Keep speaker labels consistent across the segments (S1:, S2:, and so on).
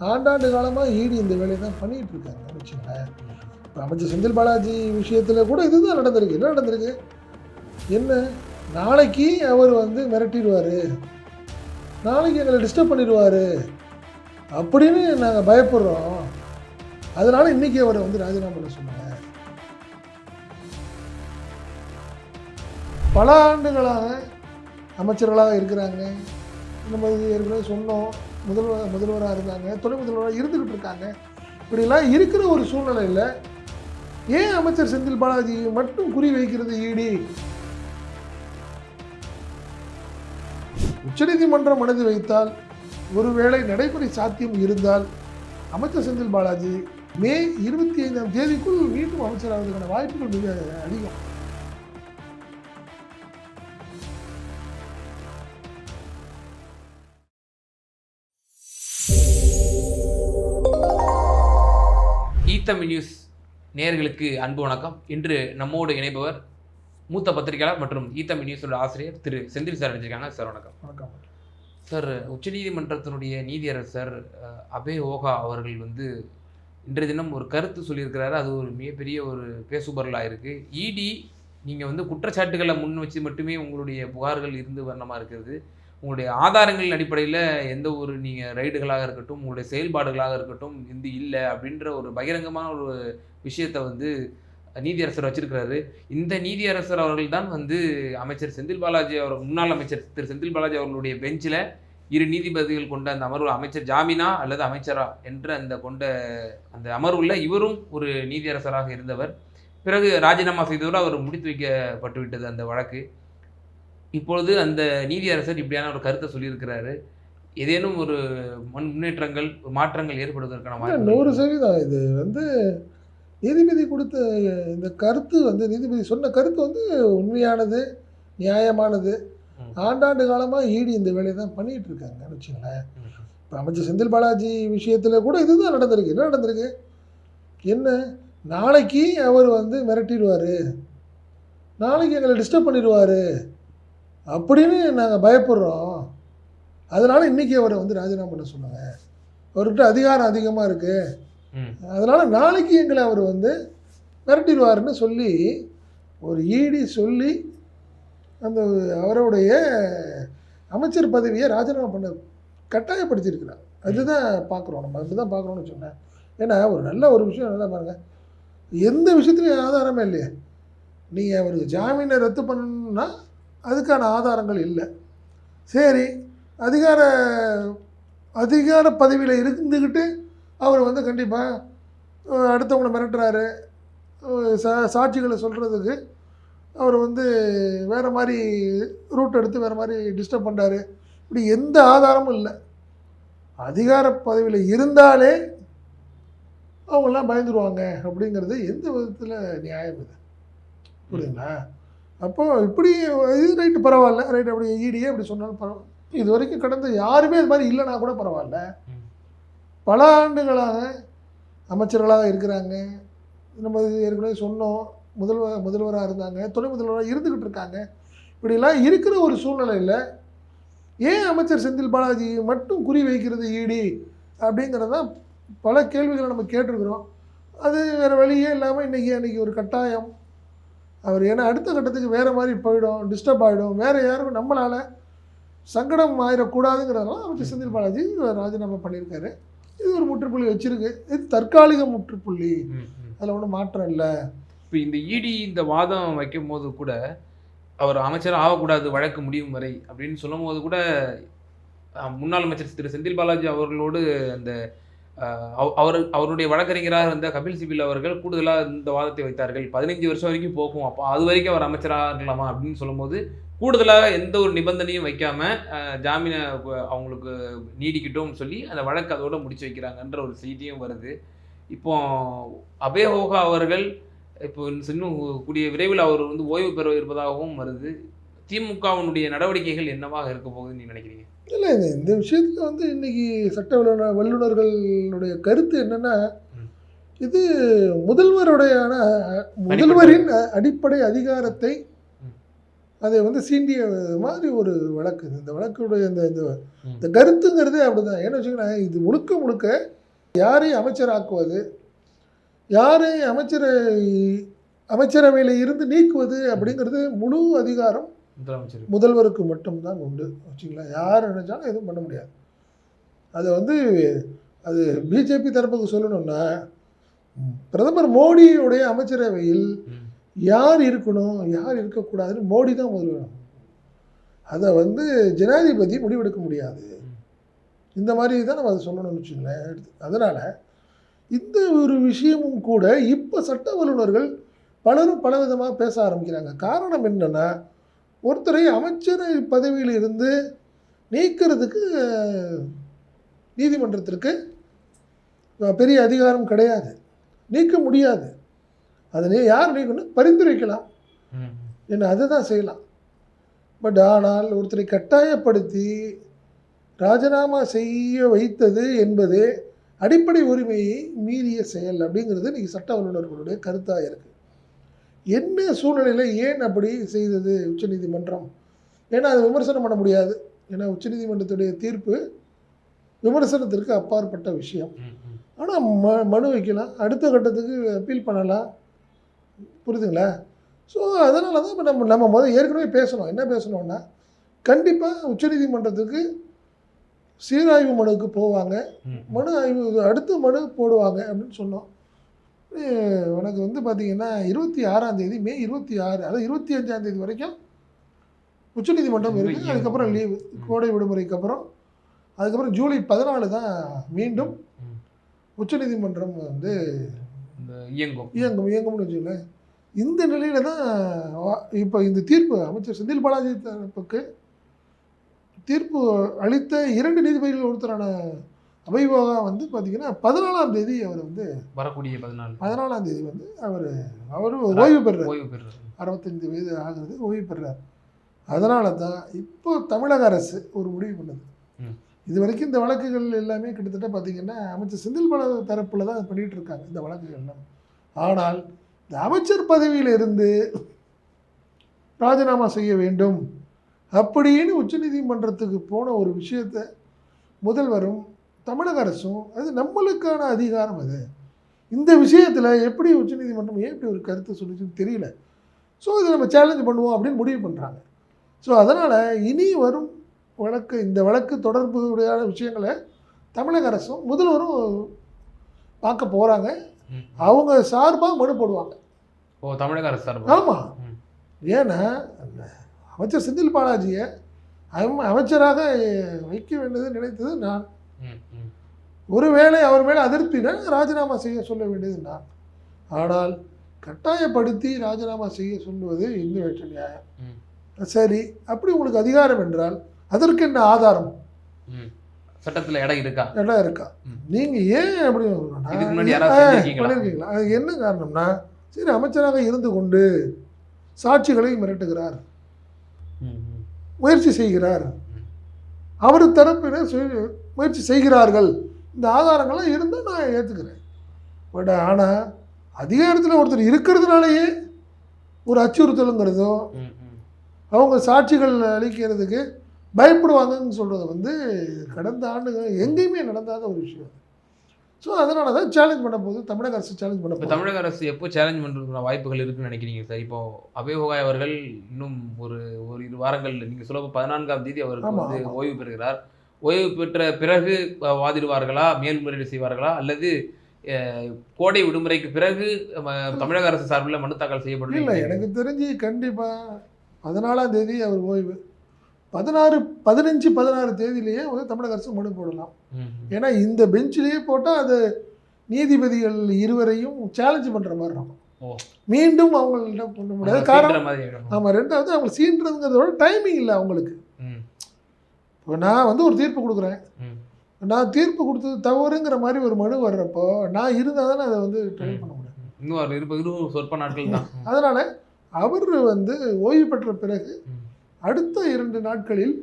S1: ஆண்டாண்டு காலமாக ஈடி இந்த வேலையை தான் பண்ணிகிட்டு இருக்காங்க வச்சுங்களேன் இப்போ அமைச்சர் செந்தில் பாலாஜி விஷயத்தில் கூட இதுதான் நடந்திருக்கு. என்ன நடந்திருக்கு? என்ன? நாளைக்கு அவர் வந்து மிரட்டிடுவார். நாளைக்கு எங்களை டிஸ்டர்ப் பண்ணிடுவார். அப்படின்னு நாங்கள் பயப்படுறோம். அதனால் இன்னைக்கு அவரை வந்து ராஜினாமா பண்ண சொன்னாங்க. பல ஆண்டுகளாக அமைச்சர்களாக இருக்கிறாங்க. நம்ம மாதிரி ஏற்கனவே சொன்னோம். முதல்வர் முதல்வராக இருந்தாங்க துணை முதல்வராக இருந்துக்கிட்டு இருக்காங்க. இப்படிலாம் இருக்கிற ஒரு சூழ்நிலையில் ஏன் அமைச்சர் செந்தில் பாலாஜி மட்டும் குறி வைக்கிறது ஈடி? உச்சநீதிமன்றம் மனது வைத்தால் ஒருவேளை நடைமுறை சாத்தியம் இருந்தால் அமைச்சர் செந்தில் பாலாஜி மே இருபத்தி ஐந்தாம் தேதிக்குள் மீண்டும் அமைச்சராவதற்கான வாய்ப்புகள் மிக அதிகம்.
S2: ஈத்தமி நியூஸ் நேயர்களுக்கு அன்பு வணக்கம். இன்று நம்மோடு இணைப்பவர் மூத்த பத்திரிகையாளர் மற்றும் ஈத்தமி நியூஸோட ஆசிரியர் திரு செந்தில் சார் அடைஞ்சிருக்காங்க சார் வணக்கம்.
S1: வணக்கம்.
S2: சார் உச்சநீதிமன்றத்தினுடைய நீதியரசர் அபே ஓகா அவர்கள் வந்து இன்றைய தினம் ஒரு கருத்து சொல்லியிருக்கிறாரு. அது ஒரு மிகப்பெரிய ஒரு பேசுபொருளாக இருக்கு. இடி நீங்கள் வந்து குற்றச்சாட்டுகளை முன் வச்சு மட்டுமே உங்களுடைய புகார்கள் இருந்து வண்ணமாக இருக்கிறது. உங்களுடைய ஆதாரங்களின் அடிப்படையில் எந்த ஒரு நீங்கள் ரைடுகளாக இருக்கட்டும் உங்களுடைய செயல்பாடுகளாக இருக்கட்டும் இது இல்லை அப்படின்ற ஒரு பகிரங்கமான ஒரு விஷயத்தை வந்து நீதியரசர் வச்சிருக்கிறாரு. இந்த நீதியரசர் அவர்கள் தான் வந்து அமைச்சர் செந்தில் பாலாஜி அவர் முன்னாள் அமைச்சர் திரு செந்தில் பாலாஜி அவர்களுடைய பெஞ்சில் இரு நீதிபதிகள் கொண்ட அந்த அமர்வு அமைச்சர் ஜாமீனா அல்லது அமைச்சரா என்ற அந்த கொண்ட அந்த அமர்வுல இவரும் ஒரு நீதியரசராக இருந்தவர். பிறகு ராஜினாமா செய்ததோடு அவர் முடித்து வைக்கப்பட்டு விட்டது அந்த வழக்கு. இப்பொழுது அந்த நீதியரசர் இப்படியான ஒரு கருத்தை சொல்லியிருக்கிறாரு. ஏதேனும் ஒரு முன் முன்னேற்றங்கள் மாற்றங்கள் ஏற்படுவதற்கான
S1: நூறு சதவீதம். இது வந்து நீதிபதி கொடுத்த இந்த கருத்து வந்து நீதிபதி சொன்ன கருத்து வந்து உண்மையானது நியாயமானது. ஆண்டாண்டு காலமாக ஈடி இந்த வேலையை தான் பண்ணிட்டு இருக்காங்கன்னு வச்சுங்களேன் இப்போ அமைச்சர் செந்தில் பாலாஜி விஷயத்தில் கூட இதுதான் நடந்திருக்கு. என்ன நடந்திருக்கு? என்ன? நாளைக்கு அவர் வந்து மிரட்டிடுவார். நாளைக்கு எங்களை டிஸ்டர்ப் பண்ணிடுவார். அப்படின்னு நாங்கள் பயப்படுறோம். அதனால இன்னைக்கு அவரை வந்து ராஜினாமா பண்ண சொன்னாங்க. அவர்கிட்ட அதிகாரம் அதிகமாக இருக்குது. அதனால் நாளைக்கு எங்களை அவர் வந்து மிரட்டிடுவாருன்னு சொல்லி ஒரு ஈடி சொல்லி அந்த அவருடைய அமைச்சர் பதவியை ராஜினாமா பண்ண கட்டாயப்படுத்தியிருக்கிறார். அதுதான் பார்க்குறோம் நம்ம அப்படி தான் பார்க்குறோம்னு சொன்னேன். ஏன்னா ஒரு நல்ல ஒரு விஷயம் நல்லா பாருங்கள் எந்த விஷயத்துலையும் ஆதாரமே இல்லையே. நீங்கள் அவருக்கு ஜாமீனை ரத்து பண்ணணும்னா அதுக்கான ஆதாரங்கள் இல்லை. சரி அதிகார அதிகார பதவியில் இருந்துக்கிட்டு அவர் வந்து கண்டிப்பாக அடுத்தவங்களை மிரட்டுறாரு. சா சாட்சிகளை சொல்கிறதுக்கு அவர் வந்து வேறு மாதிரி ரூட் எடுத்து வேறு மாதிரி டிஸ்டர்ப் பண்ணுறாரு இப்படி எந்த ஆதாரமும் இல்லை. அதிகார பதவியில் இருந்தாலே அவங்களாம் பயந்துருவாங்க அப்படிங்கிறது எந்த விதத்தில் நியாயம் இது? புரியுதுங்களா அப்போது இப்படி இது ரைட்டு பரவாயில்ல. ரைட் அப்படி ஈடியே அப்படி சொன்னாலும் பரவாயில்ல இது வரைக்கும் கடந்த யாருமே இது மாதிரி இல்லைனா கூட பரவாயில்ல. பல ஆண்டுகளாக அமைச்சர்களாக இருக்கிறாங்க. நம்ம ஏற்கனவே சொன்னோம். முதல்வர் முதல்வராக இருந்தாங்க. துணை முதல்வராக இருந்துக்கிட்டு இருக்காங்க. இப்படிலாம் இருக்கிற ஒரு சூழ்நிலையில் ஏன் அமைச்சர் செந்தில் பாலாஜி மட்டும் குறி வைக்கிறது ஈடி அப்படிங்கிறது தான் பல கேள்விகளை நம்ம கேட்டிருக்கிறோம். அது வேறு வழியே இல்லாமல் இன்றைக்கி அன்றைக்கி ஒரு கட்டாயம். அவர் ஏன்னா அடுத்த கட்டத்துக்கு வேறு மாதிரி போயிடும் டிஸ்டர்ப் ஆகிடும் வேறு யாருக்கும் நம்மளால் சங்கடம் ஆயிடக்கூடாதுங்கிறதெல்லாம் அமைச்சர் செந்தில் பாலாஜி ராஜினாமா பண்ணியிருக்காரு. இது ஒரு முற்றுப்புள்ளி வச்சிருக்கு. இது தற்காலிக முற்றுப்புள்ளி. அதில் ஒன்றும் மாற்றம் இல்லை.
S2: இப்போ இந்த இடி இந்த வாதம் வைக்கும் போது கூட அவர் அமைச்சர் ஆகக்கூடாது வழக்கு முடியும் வரை அப்படின்னு சொல்லும் போது கூட முன்னாள் அமைச்சர் திரு செந்தில் பாலாஜி அவர்களோடு அந்த அவர் அவருடைய வழக்கறிஞராக இருந்த கபில் சிபில் அவர்கள் கூடுதலாக இந்த வாதத்தை வைத்தார்கள். பதினைஞ்சு வருஷம் வரைக்கும் போகும். அப்போ அது வரைக்கும் அவர் அமைச்சராக இருக்கலாமா அப்படின்னு சொல்லும்போது கூடுதலாக எந்த ஒரு நிபந்தனையும் வைக்காமல் ஜாமீனை அவங்களுக்கு நீடிக்கிட்டோம்னு சொல்லி அந்த வழக்கு அதோட முடிச்சு வைக்கிறாங்கன்ற ஒரு செய்தியும் வருது. இப்போ அபேஹோகா அவர்கள் இப்போ இன்னும் கூடிய விரைவில் அவர் வந்து ஓய்வு பெற இருப்பதாகவும் வருது. திமுகவினுடைய நடவடிக்கைகள் என்னவாக இருக்க போகுதுன்னு நீங்கள் நினைக்கிறீங்க?
S1: இல்லை இந்த இந்த விஷயத்தில் வந்து இன்னைக்கு சட்ட வல்லுநர் வல்லுநர்களுடைய கருத்து என்னன்னா. இது முதல்வருடைய முதல்வரின் அடிப்படை அதிகாரத்தை. அதை வந்து சீண்டிய மாதிரி ஒரு வழக்கு இது. இந்த வழக்குடைய இந்த இந்த. இந்த கருத்துங்கிறதே அப்படிதான் ஏன்னு வச்சுக்கோங்களேன் இது முழுக்க முழுக்க யாரையும் அமைச்சராக்குவது யாரையும் அமைச்சரை அமைச்சரவையில் இருந்து நீக்குவது அப்படிங்கிறது முழு அதிகாரம்
S2: முதலமைச்சர்
S1: முதல்வருக்கு மட்டும்தான் உண்டு வச்சுங்களேன் யார் நினைச்சாலும் எதுவும் பண்ண முடியாது. அதை வந்து அது பிஜேபி தரப்புக்கு சொல்லணும்னா பிரதமர் மோடியுடைய அமைச்சரவையில். யார் இருக்கணும் யார் இருக்கக்கூடாதுன்னு மோடி தான் முதல்ல வேணும் அதை வந்து ஜனாதிபதி முடிவெடுக்க முடியாது. இந்த மாதிரி தான் நம்ம அதை சொல்லணும்னு வச்சுங்களேன் அதனால் இந்த ஒரு விஷயமும் கூட இப்போ சட்ட வல்லுநர்கள் பலரும் பலவிதமாக பேச ஆரம்பிக்கிறாங்க. காரணம் என்னன்னா ஒருத்தரை அமைச்சர் பதவியில் இருந்து நீக்கிறதுக்கு நீதிமன்றத்திற்கு பெரிய அதிகாரம் கிடையாது. நீக்க முடியாது. அதனை யார் நீக்கணும்? பரிந்துரைக்கலாம். என்ன அதை தான் செய்யலாம். பட் ஆனால் ஒருத்தரை கட்டாயப்படுத்தி ராஜினாமா செய்ய வைத்தது என்பது அடிப்படை உரிமையை மீறிய செயல் அப்படிங்கிறது இன்னைக்கு சட்ட வல்லுநர்களுடைய கருத்தாக இருக்குது என்ன சூழ்நிலையில் ஏன் அப்படி செய்தது உச்சநீதிமன்றம் ஏன்னா அதை விமர்சனம் பண்ண முடியாது. ஏன்னா உச்சநீதிமன்றத்துடைய தீர்ப்பு விமர்சனத்திற்கு அப்பாற்பட்ட விஷயம். ஆனால் ம. மனு வைக்கலாம். அடுத்த கட்டத்துக்கு அப்பீல் பண்ணலாம். புரியுதுங்களா? ஸோ அதனால தான் இப்போ நம்ம நம்ம முதல் ஏற்கனவே பேசணும். என்ன பேசணும்னா கண்டிப்பாக உச்சநீதிமன்றத்துக்கு சீராய்வு மனுவுக்கு போவாங்க. மனு ஆய்வு அடுத்த மனு போடுவாங்க அப்படின்னு சொன்னோம். உனக்கு வந்து பார்த்தீங்கன்னா இருபத்தி ஆறாம் தேதி மே இருபத்தி ஆறு அதாவது இருபத்தி அஞ்சாம் தேதி வரைக்கும் உச்சநீதிமன்றம் இருக்குது அதுக்கப்புறம் லீவு கோடை விடுமுறைக்கு அப்புறம். அதுக்கப்புறம் ஜூலை பதினாலு தான் மீண்டும். உச்சநீதிமன்றம் வந்து
S2: இயங்கும்.
S1: இயங்கும் இயங்கும்னு வச்சுக்கோங்களேன். இந்த நிலையில தான் இப்போ இந்த தீர்ப்பு அமைச்சர் செந்தில் பாலாஜி தரப்புக்கு தீர்ப்பு அளித்த இரண்டு நீதிபதிகள் ஒருத்தரான அபைபோகா வந்து பார்த்தீங்கன்னா பதினாலாம் தேதி அவர் வந்து
S2: வரக்கூடிய பதினாலு.
S1: பதினாலாம் தேதி வந்து அவர் அவர் ஓய்வு பெறுறார்.
S2: ஓய்வு பெறுறது
S1: அறுபத்தஞ்சு வயது ஆகுது ஓய்வு பெறுறார். அதனால தான் இப்போ தமிழக அரசு ஒரு முடிவு பண்ணுது. இது வரைக்கும் இந்த வழக்குகள் எல்லாமே கிட்டத்தட்ட பார்த்தீங்கன்னா அமைச்சர் செந்தில் பாலாஜி தரப்பில் தான் பண்ணிட்டு இருக்காங்க இந்த வழக்குகள் எல்லாம் ஆனால் இந்த அமைச்சர் பதவியில் இருந்து ராஜினாமா செய்ய வேண்டும் அப்படின்னு உச்சநீதிமன்றத்துக்கு போன ஒரு விஷயத்தை முதல்வரும் தமிழக அரசும் அது நம்மளுக்கான அதிகாரம் அது. இந்த விஷயத்தில் எப்படி உச்சநீதிமன்றம் ஏன் இப்படி ஒரு கருத்து சொல்லிச்சுன்னு தெரியல. ஸோ இதை நம்ம சேலஞ்ச் பண்ணுவோம் அப்படின்னு முடிவு பண்ணுறாங்க ஸோ அதனால் இனி வரும் வழக்கு இந்த வழக்கு தொடர்புடைய விஷயங்களை தமிழக அரசும் முதல்வரும் பார்க்க போகிறாங்க. அவங்க சார்பாக மனு போடுவாங்க.
S2: ஓ தமிழக அரசு சார்பா?
S1: ஆமாம். ஏன்னா அமைச்சர் செந்தில் பாலாஜியை அம்- அமைச்சராக வைக்க வேண்டியது நினைத்தது நான். ஒருவேளை அவர் மேலே அதிருப்தினா ராஜினாமா செய்ய சொல்ல வேண்டியது நான் ஆனால் கட்டாயப்படுத்தி ராஜினாமா செய்ய சொல்லுவது இந்து வேற்ற நியாயம். சரி அப்படி உங்களுக்கு அதிகாரம் என்றால் அதற்கு என்ன ஆதாரம்.
S2: சட்டத்துல இடம் இருக்கா
S1: இடம் இருக்கா. நீங்கள் ஏன் அப்படி? பண்ணிருக்கீங்களா அது என்ன காரணம்னா சரி அமைச்சராக இருந்து கொண்டு சாட்சிகளை மிரட்டுகிறார். முயற்சி செய்கிறார். அவர் தரப்பினர் முயற்சி செய்கிறார்கள் இந்த ஆதாரங்கள்லாம் இருந்தால் நான் ஏற்றுக்கிறேன் பட் ஆனால் அதிகாரத்தில் ஒருத்தர் இருக்கிறதுனாலயே ஒரு அச்சுறுத்தலுங்கிறதோ. அவங்க சாட்சிகள் அளிக்கிறதுக்கு பயப்படுவாங்கன்னு சொல்கிறது வந்து கடந்த ஆண்டுகள் எங்கேயுமே நடந்தாத ஒரு விஷயம் ஸோ அதனால தான் சேலஞ்ச் பண்ண போது தமிழக அரசு சேலஞ்ச் பண்ண போகுது
S2: தமிழக அரசு எப்போ சேலஞ்ச் பண்ணுறதுக்கான வாய்ப்புகள் இருக்குன்னு நினைக்கிறீங்க சார் இப்போ அபயோகாய் அவர்கள் இன்னும் ஒரு ஒரு இரு வாரங்கள் நீங்கள் சொல்ல பதினான்காம் தேதி அவருக்கு வந்து. ஓய்வு பெறுகிறார். ஓய்வு பெற்ற பிறகு வாதிடுவார்களா மேல்முறையீடு செய்வார்களா அல்லது கோடை விடுமுறைக்கு பிறகு தமிழக அரசு சார்பில் மனு தாக்கல் செய்யப்படும்
S1: இல்லை எனக்கு தெரிஞ்சு கண்டிப்பாக பதினாலாம் தேதி அவர் ஓய்வு பதினாறு பதினஞ்சு பதினாறு தேதியிலேயே வந்து தமிழக அரசு மனு போடலாம். ஏன்னா இந்த பெஞ்சிலேயே போட்டால் அது நீதிபதிகள் இருவரையும் சேலஞ்ச் பண்ணுற மாதிரி இருக்கும். மீண்டும் அவங்கள்ட்ட பண்ண முடியாது காரணம். ஆமாம் ரெண்டாவது அவங்க சீன்றதுங்கிறதோட டைமிங் இல்லை அவங்களுக்கு. இப்போ நான் வந்து ஒரு தீர்ப்பு கொடுக்குறேன். நான் தீர்ப்பு கொடுத்தது தவறுங்கிற மாதிரி ஒரு மனு வர்றப்போ நான் இருந்தால் தானே அதை வந்து ட்ரை பண்ண முடியும்
S2: இன்னும் இருபது இருபது சொற்ப நாட்கள் தான்.
S1: அதனால் அவர் வந்து ஓய்வு பெற்ற பிறகு. அடுத்த இரண்டு நாட்களில்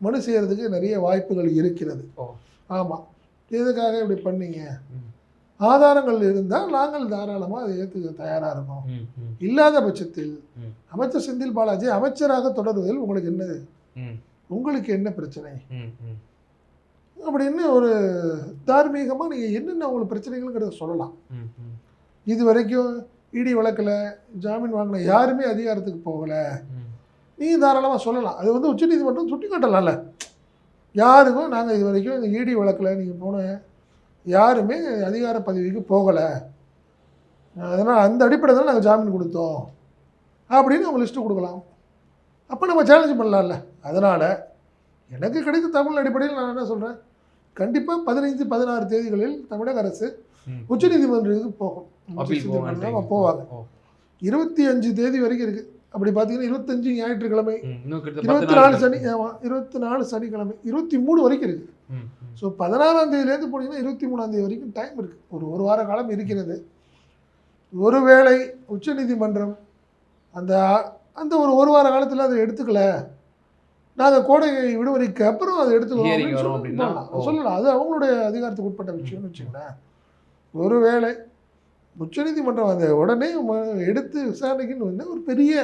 S1: மனு செய்கிறதுக்கு நிறைய வாய்ப்புகள் இருக்கிறது. ஆமாம் எதுக்காக இப்படி பண்ணீங்க. ஆதாரங்கள் இருந்தால் நாங்கள் தாராளமாக அதை ஏற்றுக்க தயாராக இருக்கோம் இல்லாத பட்சத்தில். அமைச்சர் செந்தில் பாலாஜி அமைச்சராக தொடருவதில் உங்களுக்கு என்ன
S2: ம்,
S1: உங்களுக்கு என்ன பிரச்சனை. அப்படின்னு ஒரு தார்மீகமாக நீங்கள் என்னென்ன உங்களுக்கு பிரச்சனைகள்ங்கிறத சொல்லலாம். இது வரைக்கும் இடி வழக்கில் ஜாமீன் வாங்கின யாருமே அதிகாரத்துக்கு போகலை. நீங்கள் தாராளமாக சொல்லலாம். அது வந்து உச்சநீதிமன்றம் சுட்டி காட்டலாம்ல. யாருக்கும் நாங்கள் இது வரைக்கும் இந்த இடி வழக்கில் நீங்கள் போன யாருமே அதிகார பதவிக்கு போகலை. அதனால் அந்த அடிப்படையில் தான் நாங்கள் ஜாமீன் கொடுத்தோம். அப்படின்னு அவங்க லிஸ்ட்டு கொடுக்கலாம். அப்போ நம்ம சேலஞ்ச் பண்ணலாம்ல. அதனால் எனக்கு கிடைத்த தமிழ் அடிப்படையில் நான் என்ன சொல்கிறேன் கண்டிப்பாக பதினைந்து பதினாறு தேதிகளில் தமிழக அரசு. உச்சநீதிமன்றத்துக்கு போகும். உச்சநீதிமன்றம்
S2: போவாங்க.
S1: இருபத்தி அஞ்சு தேதி வரைக்கும் இருக்குது அப்படி பார்த்தீங்கன்னா இருபத்தஞ்சு ஞாயிற்றுக்கிழமை இருபத்தி நாலு சனி ஆமாம் இருபத்தி நாலு சனிக்கிழமை இருபத்தி மூணு வரைக்கும் இருக்குது. ஸோ பதினாறாம் தேதியிலேருந்து போனீங்கன்னா இருபத்தி மூணாம் தேதி வரைக்கும் டைம் இருக்குது ஒரு ஒரு வார காலம் இருக்கிறது. ஒருவேளை உச்சநீதிமன்றம் அந்த அந்த ஒரு ஒரு வார காலத்தில் அதை எடுத்துக்கல. நாங்கள் கோடை விடுமுறைக்கு அப்புறம் அதை அப்படின்னா, சொல்லலாம். அது அவங்களுடைய அதிகாரத்துக்கு உட்பட்ட விஷயம்னு வச்சுங்களேன் ஒருவேளை உச்சநீதிமன்றம் அதை உடனே எடுத்து விசாரணைக்குன்னு வந்து ஒரு பெரிய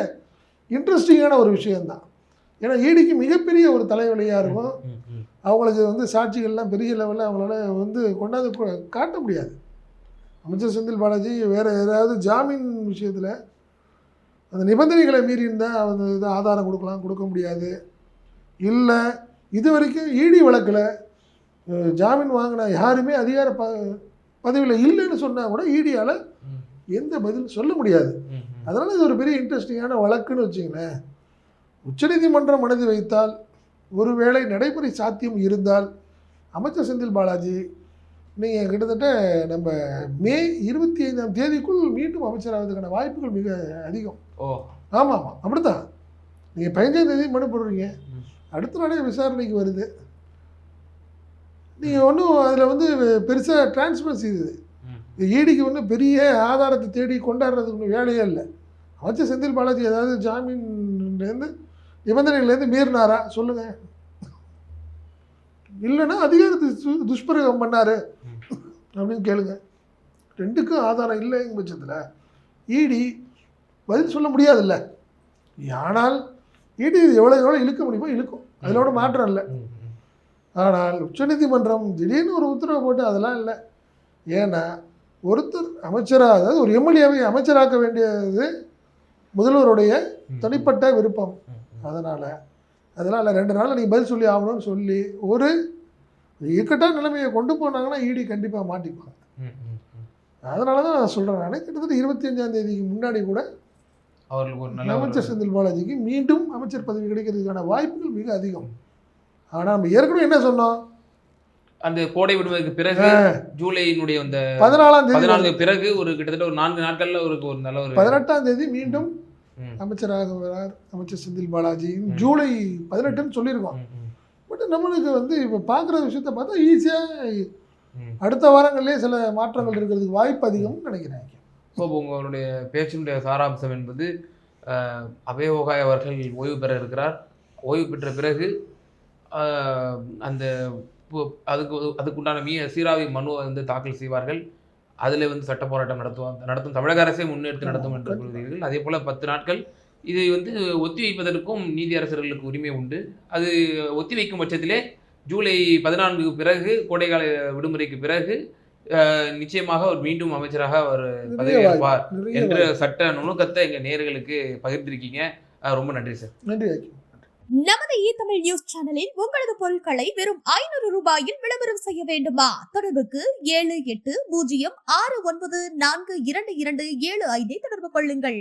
S1: இன்ட்ரெஸ்டிங்கான ஒரு விஷயம்தான். ஏன்னா ஈடிக்கு மிகப்பெரிய ஒரு தலைவலியாக இருக்கும். அவங்களுக்கு வந்து சாட்சிகள்லாம் பெரிய லெவலில் அவங்களால வந்து கொண்டாந்து காட்ட முடியாது. அமைச்சர் செந்தில் பாலாஜி வேறு ஏதாவது ஜாமீன் விஷயத்தில் அந்த நிபந்தனைகளை மீறி இருந்தால் அவங்க இது ஆதாரம் கொடுக்கலாம் கொடுக்க முடியாது. இல்லை இது வரைக்கும் இடி வழக்கில் ஜாமீன் வாங்கின யாருமே அதிகார ப பதவியில் இல்லைன்னு சொன்னால் கூட ஈடியால் எந்த பதில் சொல்ல முடியாது. அதனால் இது ஒரு பெரிய இன்ட்ரெஸ்டிங்கான வழக்குன்னு வச்சுங்களேன் உச்சநீதிமன்றம் மனது வைத்தால் ஒருவேளை நடைமுறை சாத்தியம் இருந்தால் அமைச்சர் செந்தில் பாலாஜி நீங்கள் கிட்டத்தட்ட நம்ம மே இருபத்தி ஐந்தாம் தேதிக்குள் மீண்டும் அமைச்சராகிறதுக்கான வாய்ப்புகள் மிக அதிகம்.
S2: ஓ.
S1: ஆமாம் ஆமாம் அப்படித்தான். நீங்கள் பதினஞ்சாம் தேதி மனு போடுறீங்க. அடுத்த நாளே விசாரணைக்கு வருது. நீங்கள் ஒன்றும் அதில் வந்து பெருசாக டிரான்ஸ்பரன்சி இது. ஈடிக்கு ஒன்றும் பெரிய ஆதாரத்தை தேடி கொண்டாடுறதுக்கு ஒன்றும் வேலையே இல்லை. அமைச்சர் செந்தில் பாலாஜி ஏதாவது ஜாமீன்லேருந்து நிபந்தனைகள்லேருந்து மீறினாரா? சொல்லுங்கள் இல்லைன்னா அதிகாரத்தை துஷ்பிரயோகம் பண்ணாரு. அப்படின்னு கேளுங்க ரெண்டுக்கும் ஆதாரம் இல்லைங்க பட்சத்தில் இடி பதில் சொல்ல முடியாதுல்ல ஆனால் இடி எவ்வளோ எவ்வளோ இழுக்க முடியுமோ இழுக்கும் அதிலோட மாற்றம் இல்லை. ஆனால் உச்சநீதிமன்றம் திடீர்னு ஒரு உத்தரவு போட்டு அதெல்லாம் இல்லை ஏன்னா ஒருத்தர் அமைச்சராக அதாவது ஒரு எம்எல்ஏவை அமைச்சராக்க வேண்டியது முதல்வருடைய. தனிப்பட்ட விருப்பம். அதனால் அதனால் ரெண்டு நாளில் நீங்கள் பதில் சொல்லி ஆகணும்னு சொல்லி ஒரு இக்கட்டான நிலைமையை கொண்டு போனாங்கன்னா இடி கண்டிப்பாக மாட்டிப்பாங்க. அதனால தான் நான் சொல்கிறேன் நான் கிட்டத்தட்ட இருபத்தி அஞ்சாம் தேதிக்கு முன்னாடி கூட
S2: அவர்களுக்கு ஒரு நல்ல
S1: அமைச்சர் செந்தில் பாலாஜிக்கு மீண்டும் அமைச்சர் பதவி கிடைக்கிறதுக்கான வாய்ப்புகள் மிக அதிகம். ஆனால் நம்ம ஏற்கனவே என்ன சொன்னோம்?
S2: அந்த கோடை விடுமுறைக்கு பிறகு ஜூலையினுடைய அந்த
S1: பதினாலாம் தேதி
S2: பதினாலு பிறகு ஒரு கிட்டத்தட்ட ஒரு நான்கு நாட்கள்ல ஒரு ஒரு நல்ல ஒரு
S1: பதினெட்டாம் தேதி மீண்டும் அமைச்சராக வரார் அமைச்சர் செந்தில் பாலாஜி. ஜூலை பதினெட்டுன்னு சொல்லியிருக்கோம். பட் நம்மளுக்கு வந்து இப்போ பார்க்குற விஷயத்த பார்த்தா ஈஸியாக. அடுத்த வாரங்கள்லேயே சில மாற்றங்கள் இருக்கிறதுக்கு வாய்ப்பு அதிகம்னு நினைக்கிறேன்.
S2: ஸோ உங்களுடைய பேச்சினுடைய சாராம்சம் என்பது அஹ், அபய் ஓகாய் அவர்கள் ஓய்வு பெற இருக்கிறார். ஓய்வு பெற்ற பிறகு அந்த அதுக்கு அதுக்குண்டான மீ சீராவி மனுவை வந்து தாக்கல் செய்வார்கள். அதில் வந்து சட்ட போராட்டம் நடத்துவாங்க நடத்தும் தமிழக அரசே முன்னெடுத்து நடத்தும் என்று கூறுகிறீர்கள். அதே போல் பத்து நாட்கள் இதை வந்து ஒத்தி வைப்பதற்கும் நீதி அரசர்களுக்கு உரிமை உண்டு. அது ஒத்தி வைக்கும் பட்சத்திலே ஜூலை பதினான்கு பிறகு கோடைக்கால விடுமுறைக்கு பிறகு நிச்சயமாக அவர் மீண்டும் அமைச்சராக அவர் பதவியேற்பார் என்ற. சட்ட நுணுக்கத்தை எங்க நேயர்களுக்கு பகிர்ந்திருக்கீங்க. ரொம்ப நன்றி சார்.
S1: நன்றி
S3: நமது இ தமிழ் நியூஸ் சேனலில் உங்களது பொருட்களை வெறும் ஐநூறு ரூபாயில் விளம்பரம் செய்ய வேண்டுமா? தொடர்புக்கு ஏழு எட்டு பூஜ்ஜியம் ஆறு ஒன்பது நான்கு இரண்டு இரண்டு ஏழு ஐந்தை தொடர்பு கொள்ளுங்கள்.